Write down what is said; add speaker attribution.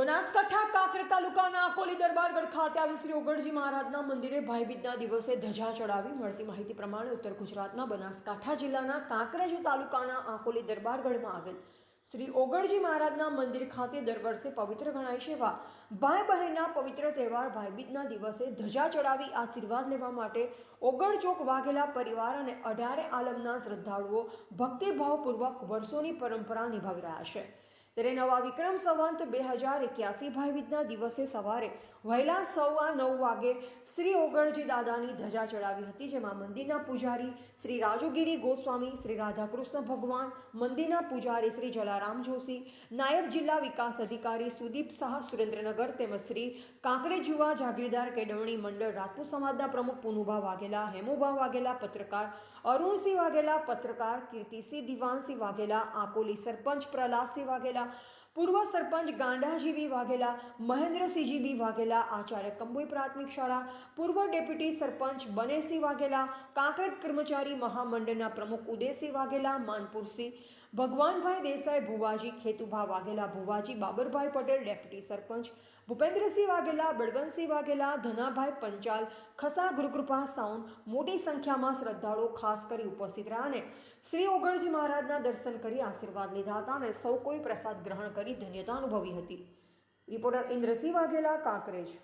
Speaker 1: બનાસકાંઠા કાંકરેજ તાલુકાના આકોલી દરબારગઢ ખાતે આવેલ શ્રી ઓગણજી મહારાજના મંદિરે ભાઈબીજના દિવસે ધજા ચડાવી મળતી માહિતી પ્રમાણે ઉત્તર ગુજરાતના બનાસકાંઠા જિલ્લાના કાંકરેજ તાલુકાના આકોલી દરબારગઢમાં આવેલ શ્રી ઓગણજી મહારાજના મંદિર ખાતે દર વર્ષે પવિત્ર ગણાય છે એવા ભાઈ બહેનના પવિત્ર તહેવાર ભાઈબીજના દિવસે ધજા ચડાવી આશીર્વાદ લેવા માટે ઓગણચોક વાઘેલા પરિવાર અને અઢારે આલમના શ્રદ્ધાળુઓ ભક્તિભાવપૂર્વક વર્ષોની પરંપરા નિભાવી રહ્યા છે. ત્યારે નવા વિક્રમ સંવંત બે હજાર એક્યાસી ભાઈબીજના દિવસે સવારે વહેલા સવા નવ વાગે શ્રી ઓગણજી દાદાની ધજા ચડાવી હતી, જેમાં મંદિરના પૂજારી શ્રી રાજુગીરી ગોસ્વામી, શ્રી રાધાકૃષ્ણ ભગવાન, મંદિરના પૂજારી શ્રી જલારામ જોશી, નાયબ જિલ્લા વિકાસ અધિકારી સુદીપ શાહ, સુરેન્દ્રનગર તેમજ શ્રી કાંકરેજુવા જાગીરદાર કેળવણી મંડળ, રાજપૂત સમાજના પ્રમુખ પુનુભા વાઘેલા, હેમુભા વાઘેલા, પત્રકાર અરુણસિંહ વાઘેલા, પત્રકાર કીર્તિસિંહ દિવાનસિંહ વાઘેલા, આકોલી સરપંચ પ્રહલાદસિંહ વાઘેલા પૂર્વ સરપંચ ગાંડાજીવી વાઘેલા મહેન્દ્રસિંહજી વાઘેલા, આચાર્ય કંબોઈ પ્રાથમિક શાળા, પૂર્વ ડેપ્યુટી સરપંચ બનેસિંહ વાઘેલા, કાંકરેજ કર્મચારી મહામંડળના પ્રમુખ ઉદયસિંહ વાઘેલા, માનપુરસિંહ ભગવાનભાઈ દેસાઈ ભુવાજી, ખેતુભા વાઘેલા ભુવાજી, બાબરભાઈ પટેલ, ડેપ્યુટી સરપંચ ભૂપેન્દ્રસિંહ વાઘેલા, બળવંતસિંહ વાઘેલા, ધનાભાઈ પંચાલ, ખસા ગુરુકૃપા સાઉન્ડ મોટી સંખ્યામાં શ્રદ્ધાળુઓ ખાસ કરી ઉપસ્થિત રહ્યા અને શ્રી ઓગણજી મહારાજના દર્શન કરી આશીર્વાદ લીધા હતા અને સૌ કોઈ પ્રસાદ ગ્રહણ કરી ધન્યતા અનુભવી હતી. રિપોર્ટર ઇન્દ્રસિંહ વાઘેલા, કાંકરેજ.